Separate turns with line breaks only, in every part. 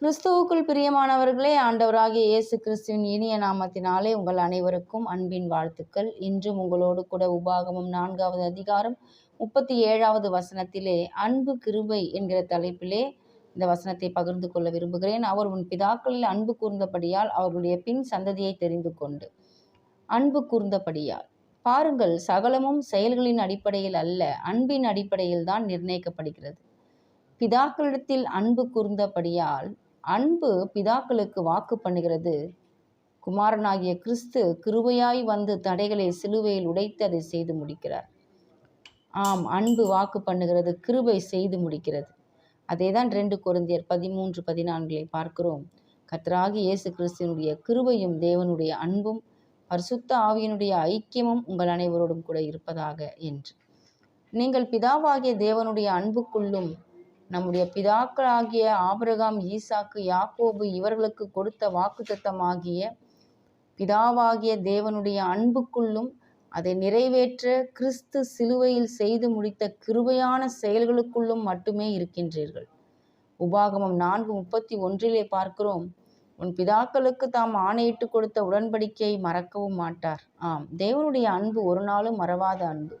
கிறிஸ்துவுக்குள் பிரியமானவர்களே ஆண்டவராகிய இயேசு கிறிஸ்துவின் இனிய நாமத்தினாலே உங்கள் அனைவருக்கும் அன்பின் வாழ்த்துக்கள். இன்றும் உங்களோடு கூட உபாகமும் நான்காவது அதிகாரம் முப்பத்தி ஏழாவது வசனத்திலே அன்பு கிருபை என்கிற தலைப்பிலே இந்த வசனத்தை பகிர்ந்து கொள்ள விரும்புகிறேன். அவர் உன் பிதாக்களில் அன்பு கூர்ந்தபடியால் அவர்களுடைய பின் சந்ததியை தெரிந்து கொண்டு. அன்பு கூர்ந்தபடியால். பாருங்கள் சகலமும் செயல்களின் அடிப்படையில் அல்ல அன்பின் அடிப்படையில் தான் நிர்ணயிக்கப்படுகிறது. பிதாக்களிடத்தில் அன்பு கூர்ந்தபடியால் அன்பு பிதாக்களுக்கு வாக்கு பண்ணுகிறது. குமாரனாகிய கிறிஸ்து கிருபையாய் வந்து தடைகளை சிலுவையில் உடைத்து அதை செய்து முடிக்கிறார். ஆம் அன்பு வாக்கு பண்ணுகிறது கிருபை செய்து முடிக்கிறது. அதே தான் ரெண்டு குருந்தியர் பதிமூன்று பதினான்களை பார்க்கிறோம். கத்ராகி இயேசு கிறிஸ்துவனுடைய கிருபையும் தேவனுடைய அன்பும் பரிசுத்த ஆவியினுடைய ஐக்கியமும் உங்கள் அனைவரோடும் கூட இருப்பதாக என்று. நீங்கள் பிதாவாகிய தேவனுடைய அன்புக்குள்ளும் நம்முடைய பிதாக்களாகிய ஆபிரகாம் ஈசாக்கு யாக்கோபு இவர்களுக்கு கொடுத்த வாக்குத்தத்தமாகிய பிதாவாகிய தேவனுடைய அன்புக்குள்ளும் அதை நிறைவேற்ற கிறிஸ்து சிலுவையில் செய்து முடித்த கிருபையான செயல்களுக்குள்ளும் மட்டுமே இருக்கின்றீர்கள். உபாகமம் நான்கு முப்பத்தி ஒன்றிலே பார்க்கிறோம். உன் பிதாக்களுக்கு தாம் ஆணையிட்டு கொடுத்த உடன்படிக்கையை மறக்கவும் மாட்டார். ஆம் தேவனுடைய அன்பு ஒரு நாளும் மறவாத அன்பு.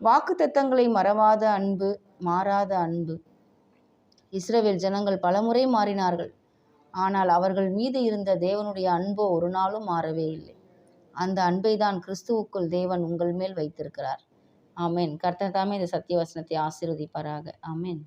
வாக்கு மறவாத அன்பு மாறாத அன்பு. இஸ்ரவேல் ஜனங்கள் பலமுறை மாறினார்கள். ஆனால் அவர்கள் மீது இருந்த தேவனுடைய அன்போ ஒரு நாளும் மாறவே இல்லை. அந்த அன்பை தான் கிறிஸ்துவுக்குள் தேவன் உங்கள் மேல் வைத்திருக்கிறார். ஆமேன். கர்த்தர் தாமே இந்த சத்தியவசனத்தை ஆசீர்வதிப்பாராக. ஆமேன்.